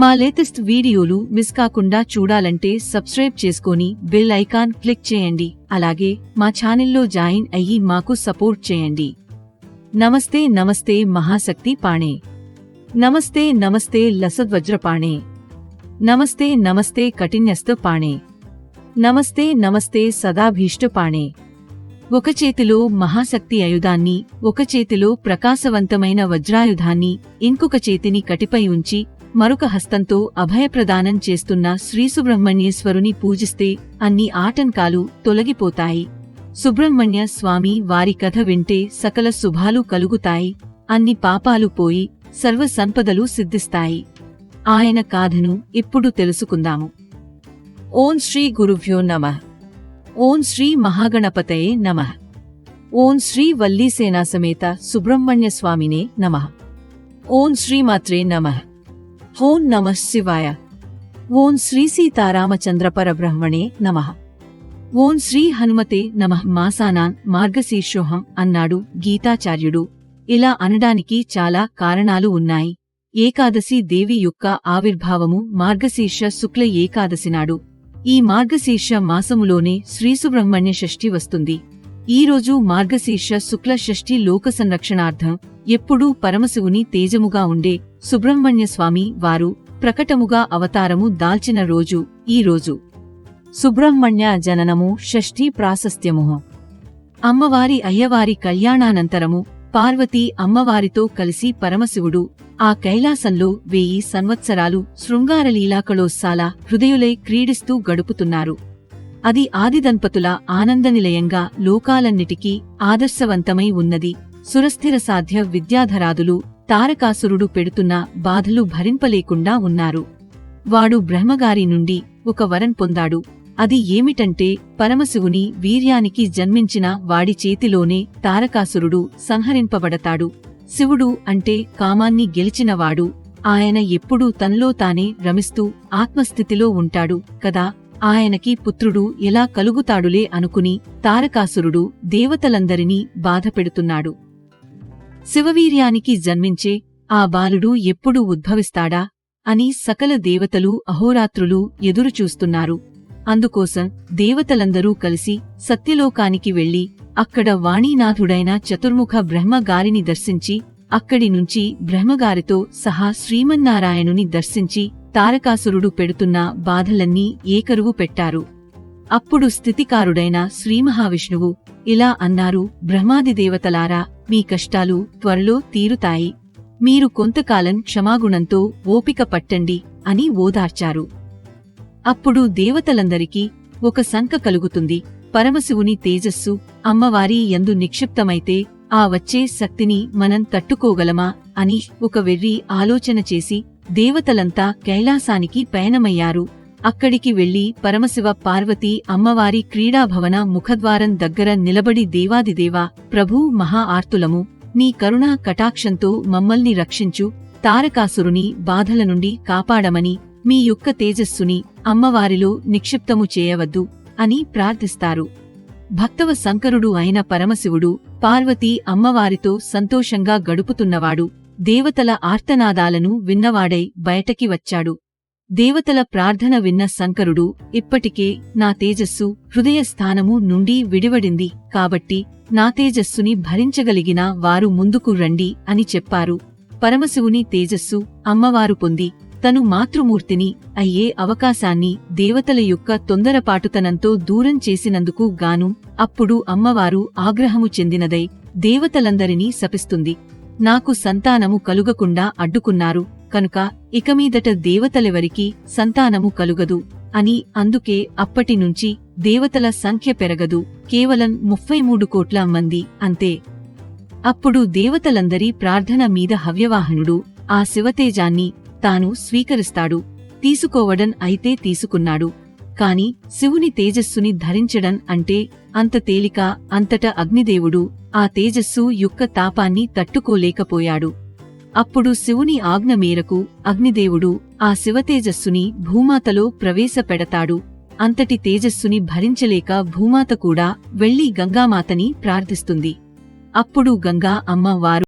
మా లేటెస్ట్ వీడియోలు మిస్ కాకుండా చూడాలంటే సబ్స్క్రైబ్ చేసుకొని బెల్ ఐకాన్ క్లిక్ చేయండి. అలాగే మా ఛానల్లో జాయిన్ అయ్యి మాకు సపోర్ట్ చేయండి. నమస్తే నమస్తే మహాశక్తి పాణే. నమస్తే నమస్తే లసద్వజ్రపాణే నమస్తే నమస్తే కఠిన్యస్త పాణే. నమస్తే నమస్తే సదాభీష్ట పాణే. ఒక చేతిలో మహాశక్తి ఆయుధాన్ని ఒక చేతిలో ప్రకాశవంతమైన వజ్రాయుధాన్ని ఇంకొక చేతిని కటిపై ఉంచి మరొక హస్తంతో అభయప్రదానం చేస్తున్న శ్రీసుబ్రహ్మణ్యేశ్వరుని పూజిస్తే అన్ని ఆటంకాలు తొలగిపోతాయి. సుబ్రహ్మణ్య స్వామి వారి కథ వింటే సకల శుభాలు కలుగుతాయి. అన్ని పాపాలు పోయి సర్వ సంపదలు సిద్ధిస్తాయి. ఆయన కాథను ఇప్పుడు తెలుసుకుందాము. ఓం శ్రీ గురుభ్యో నమః. ఓం శ్రీ మహాగణపతయే నమః. ఓం శ్రీ వల్లీసేనా సమేత సుబ్రహ్మణ్య స్వామినే నమః. ఓం శ్రీమాత్రే నమః. ఓం నమ శివాయ. ఓం శ్రీ సీతారామచంద్ర పరబ్రహ్మణే నమః. ఓం శ్రీ హనుమతే నమః మాసానాన్ మార్గశీర్షోహం అన్నాడు గీతాచార్యుడు. ఇలా అనడానికి చాలా కారణాలు ఉన్నాయి. ఏకాదశి దేవి యొక్క ఆవిర్భావము మార్గశీర్ష శుక్ల ఏకాదశి నాడు. ఈ మార్గశీర్ష మాసములోనే శ్రీసుబ్రహ్మణ్య షష్ఠి వస్తుంది. ఈ రోజు మార్గశీర్ష శుక్ల షష్ఠి లోక సంరక్షణార్థం ఎప్పుడూ పరమశివుని తేజముగా ఉండే సుబ్రహ్మణ్య స్వామి వారు ప్రకటముగా అవతారము దాల్చిన రోజు ఈ రోజు సుబ్రహ్మణ్య జననము షష్ఠీ ప్రాశస్త్యము. అమ్మవారి అయ్యవారి కళ్యాణానంతరము పార్వతీ అమ్మవారితో కలిసి పరమశివుడు ఆ కైలాసంలో వెయ్యి సంవత్సరాలు శృంగారలీలాకళోత్సాల హృదయులై క్రీడిస్తూ గడుపుతున్నారు. అది ఆదిదంపతుల ఆనందనిలయంగా లోకాలన్నిటికీ ఆదర్శవంతమై ఉన్నది. సురస్థిర సాధ్య విద్యాధరాదులు తారకాసురుడు పెడుతున్న బాధలు భరింపలేకుండా ఉన్నారు. వాడు బ్రహ్మగారి నుండి ఒక వరం పొందాడు. అది ఏమిటంటే పరమశివుని వీర్యానికి జన్మించిన వాడి చేతిలోనే తారకాసురుడు సంహరింపబడతాడు. శివుడు అంటే కామాన్ని గెలిచినవాడు. ఆయన ఎప్పుడూ తనలో తానే రమిస్తూ ఆత్మస్థితిలో ఉంటాడు కదా. ఆయనకి పుత్రుడు ఎలా కలుగుతాడులే అనుకుని తారకాసురుడు దేవతలందరినీ బాధపెడుతున్నాడు. శివవీర్యానికి జన్మించే ఆ బాలుడు ఎప్పుడు ఉద్భవిస్తాడా అని సకల దేవతలు అహోరాత్రులు ఎదురుచూస్తున్నారు. అందుకోసం దేవతలందరూ కలిసి సత్యలోకానికి వెళ్ళి అక్కడ వాణీనాథుడైన చతుర్ముఖ బ్రహ్మగారిని దర్శించి అక్కడి నుంచి బ్రహ్మగారితో సహా శ్రీమన్నారాయణుని దర్శించి తారకాసురుడు పెడుతున్న బాధలన్నీ ఏకరువు పెట్టారు. అప్పుడు స్థితికారుడైన శ్రీమహావిష్ణువు ఇలా అన్నారు బ్రహ్మాది దేవతలారా మీ కష్టాలు త్వరలో తీరుతాయి. మీరు కొంతకాలం క్షమాగుణంతో ఓపిక పట్టండి అని ఓదార్చారు. అప్పుడు దేవతలందరికీ ఒక శంక కలుగుతుంది. పరమశివుని తేజస్సు అమ్మవారి ఎందు నిక్షిప్తమైతే ఆ వచ్చే శక్తిని మనం తట్టుకోగలమా అని ఒక వెర్రి ఆలోచన చేసి దేవతలంతా కైలాసానికి పయనమయ్యారు. అక్కడికి వెళ్ళి పరమశివ పార్వతీ అమ్మవారి క్రీడాభవన ముఖద్వారం దగ్గర నిలబడి దేవాదిదేవా ప్రభూ మహా ఆర్తులము నీ కరుణా కటాక్షంతో మమ్మల్ని రక్షించు తారకాసురుని బాధల నుండి కాపాడమని మీ యొక్క తేజస్సుని అమ్మవారిలో నిక్షిప్తము చేయవద్దు అని ప్రార్థిస్తారు. భక్తవ శంకరుడు అయిన పరమశివుడు పార్వతీ అమ్మవారితో సంతోషంగా గడుపుతున్నవాడు. దేవతల ఆర్తనాదాలను విన్నవాడై బయటకి వచ్చాడు. దేవతల ప్రార్థన విన్న శంకరుడు ఇప్పటికే నా తేజస్సు హృదయ స్థానము నుండి విడివడింది కాబట్టి నా తేజస్సుని భరించగలిగిన వారు ముందుకు రండి అని చెప్పారు. పరమశివుని తేజస్సు అమ్మవారు పొంది తను మాతృమూర్తిని అయ్యే అవకాశాన్ని దేవతల యొక్క తొందరపాటుతనంతో దూరం చేసినందుకు గాను అప్పుడు అమ్మవారు ఆగ్రహము చెందినదై దేవతలందరినీ శపిస్తుంది. నాకు సంతానము కలుగకుండా అడ్డుకున్నారు కనుక ఇకమీదట దేవతలెవరికీ సంతానము కలుగదు అని అందుకే అప్పటినుంచి దేవతల సంఖ్య పెరగదు కేవలం ముప్పై మూడు కోట్ల మంది అంతే. అప్పుడు దేవతలందరి ప్రార్థన మీద హవ్యవాహనుడు ఆ శివతేజాన్ని తాను స్వీకరిస్తాడు తీసుకోవడం అయితే తీసుకున్నాడు. కాని శివుని తేజస్సుని ధరించడం అంటే అంత తేలిక అంతట అగ్నిదేవుడు ఆ తేజస్సు యొక్క తాపాన్ని తట్టుకోలేకపోయాడు. అప్పుడు శివుని ఆజ్ఞ మేరకు అగ్నిదేవుడు ఆ శివతేజస్సుని భూమాతలో ప్రవేశపెడతాడు. అంతటి తేజస్సుని భరించలేక భూమాత కూడా వెళ్ళి గంగామాతని ప్రార్థిస్తుంది. అప్పుడు గంగా అమ్మ వారు